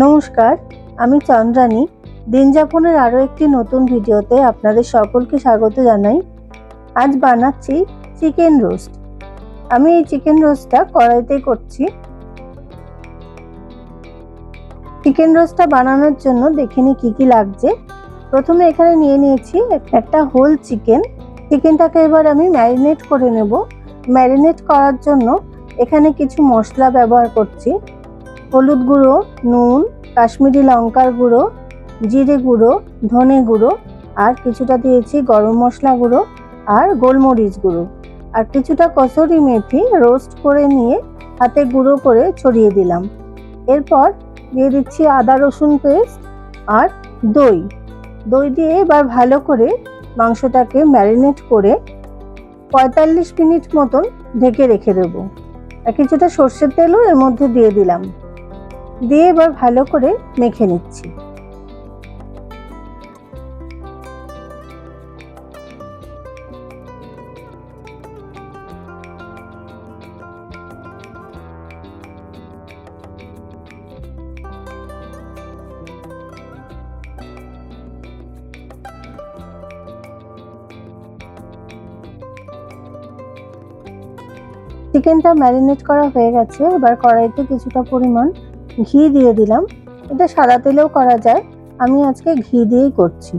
নমস্কার, আমি চন্দ্রানী। দিনযাপনের আরও একটি নতুন ভিডিওতে আপনাদের সকলকে স্বাগত জানাই। আজ বানাচ্ছি চিকেন রোস্ট। আমি এই চিকেন রোস্টটা কড়াইতে করছি। চিকেন রোস্টটা বানানোর জন্য দেখিনি কি কি লাগছে। প্রথমে এখানে নিয়ে নিয়েছি একটা হোল চিকেন। চিকেনটাকে এবার আমি ম্যারিনেট করে নেব। ম্যারিনেট করার জন্য এখানে কিছু মশলা ব্যবহার করছি। হলুদ গুঁড়ো, নুন, কাশ্মীরি লঙ্কার গুঁড়ো, জিরে গুঁড়ো, ধনে গুঁড়ো, আর কিছুটা দিয়েছি গরম মশলা গুঁড়ো আর গোলমরিচ গুঁড়ো। আর কিছুটা কসুরি মেথি রোস্ট করে নিয়ে হাতে গুঁড়ো করে ছড়িয়ে দিলাম। এরপর দিয়ে দিচ্ছি আদা রসুন পেস্ট আর দই। দই দিয়ে এবার ভালো করে মাংসটাকে ম্যারিনেট করে পঁয়তাল্লিশ মিনিট মতন ঢেকে রেখে দেবো। আর কিছুটা সর্ষের তেলও এর মধ্যে দিয়ে দিলাম। দিয়ে এবার ভালো করে মেখে নিচ্ছি। চিকেনটা ম্যারিনেট করা হয়ে গেছে, এবার কড়াইতে কিছুটা পরিমাণ ঘি দিয়ে দিলাম। এটা সাদা তেলেও করা যায়। আমি আজকে ঘি দিয়েই করছি।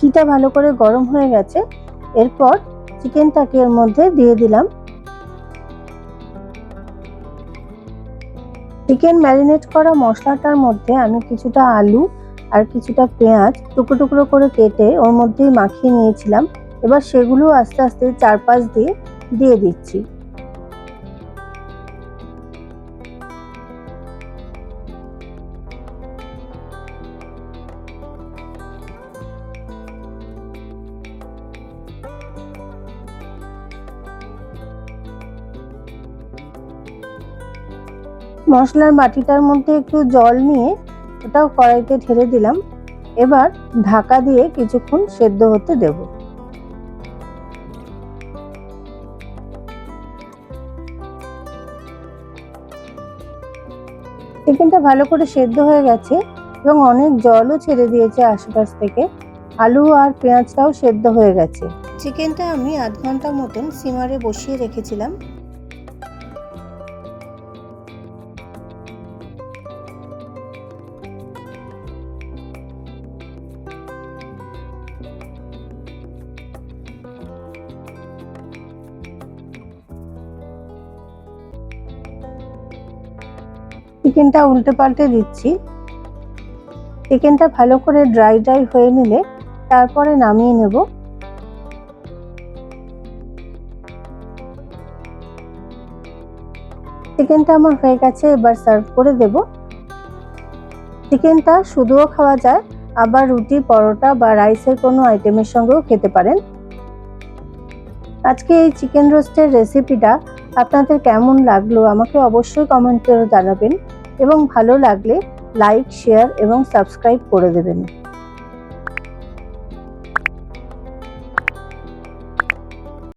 ঘিটা ভালো করে গরম হয়ে গেছে। এরপর চিকেনটাকে এর মধ্যে দিয়ে দিলাম। চিকেন ম্যারিনেট করা মশলাটার মধ্যে আমি কিছুটা আলু আর কিছুটা পেঁয়াজ টুকরো টুকরো করে কেটে ওর মধ্যেই মাখিয়ে নিয়েছিলাম। এবার সেগুলো আস্তে আস্তে চারপাশ দিয়ে দিয়ে দিচ্ছি। মশলার বাটিটার মধ্যে একটু জল নিয়ে ওটাও কড়াইতে ঢেলে দিলাম। এবার ঢাকা দিয়ে কিছুক্ষণ সেদ্ধ হতে দেব। চিকেনটা ভালো করে সেদ্ধ হয়ে গেছে এবং অনেক জলও ছেড়ে দিয়েছে আশেপাশ থেকে। আলু আর পেঁয়াজটাও সেদ্ধ হয়ে গেছে। চিকেনটা আমি আধ ঘণ্টা মতন সিমারে বসিয়ে রেখেছিলাম। চিকেনটা উল্টে পাল্টে দিচ্ছি। চিকেনটা ভালো করে ড্রাই ড্রাই হয়ে নিলে তারপরে নামিয়ে নেব। চিকেনটা আমার হয়ে গেছে, এবার সার্ভ করে দেব। চিকেনটা শুধুও খাওয়া যায়, আবার রুটি, পরোটা বা রাইসের কোনো আইটেমের সঙ্গেও খেতে পারেন। আজকে এই চিকেন রোস্টের রেসিপিটা আপনাদের কেমন লাগল, আমাকে অবশ্যই কমেন্ট করে জানাবেন। এবং ভালো লাগলে লাইক শেয়ার এবং সাবস্ক্রাইব করে দেবেন।